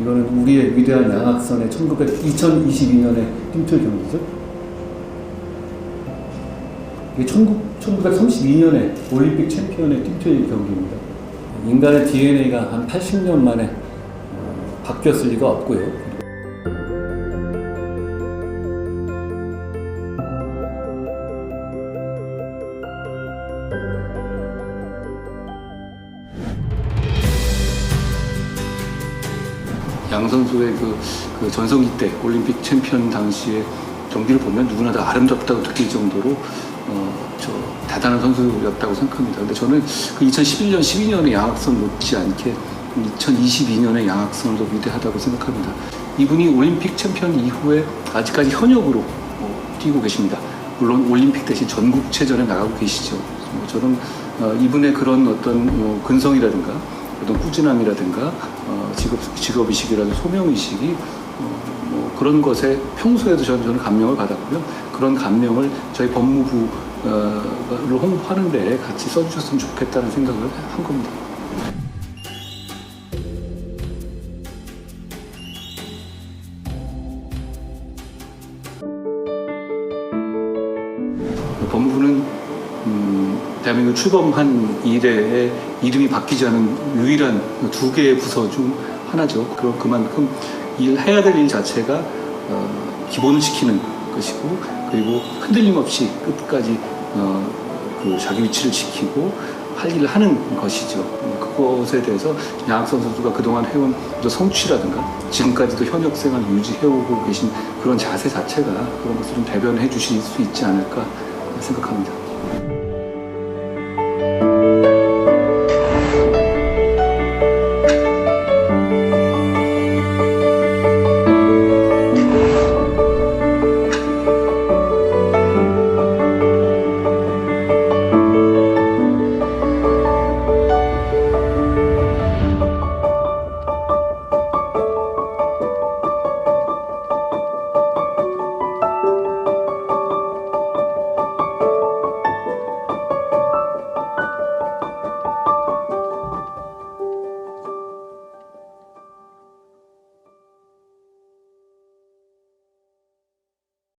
이거는 우리의 위대한 양악선의 1900, 2022년의 띵틀 경기죠. 이게 1932년에 올림픽 챔피언의 띵틀 경기입니다. 인간의 DNA가 한 80년 만에 어, 바뀌었을 리가 없고요. 양 선수의 그, 그 전성기 때 올림픽 챔피언 당시의 경기를 보면 누구나 다 아름답다고 느낄 정도로 어, 저 대단한 선수였다고 생각합니다. 근데 저는 그 2011년, 12년의 양학선 못지않게 2022년의 양학선도 위대하다고 생각합니다. 이분이 올림픽 챔피언 이후에 아직까지 현역으로 어, 뛰고 계십니다. 물론 올림픽 대신 전국체전에 나가고 계시죠. 뭐 저는 어, 이분의 그런 어떤 뭐 근성이라든가 어떤 꾸준함이라든가 어, 직업 직업의식이라든가 소명의식이 어, 뭐 그런 것에 평소에도 저는, 저는 감명을 받았고요. 그런 감명을 저희 법무부를 홍보하는 데 같이 써주셨으면 좋겠다는 생각을 한 겁니다. 법무부는 음, 대한민국 출범한 이래에 이름이 바뀌지 않은 유일한 두 개의 부서 중 하나죠. 그럼 그만큼 일해야 될 일 자체가 어, 기본을 지키는 것이고 그리고 흔들림 없이 끝까지 어, 그 자기 위치를 지키고 할 일을 하는 것이죠. 그것에 대해서 양학선 선수가 그동안 해온 성취라든가 지금까지도 현역 생활 유지해오고 계신 그런 자세 자체가 그런 것을 좀 대변해 주실 수 있지 않을까 생각합니다. Bye.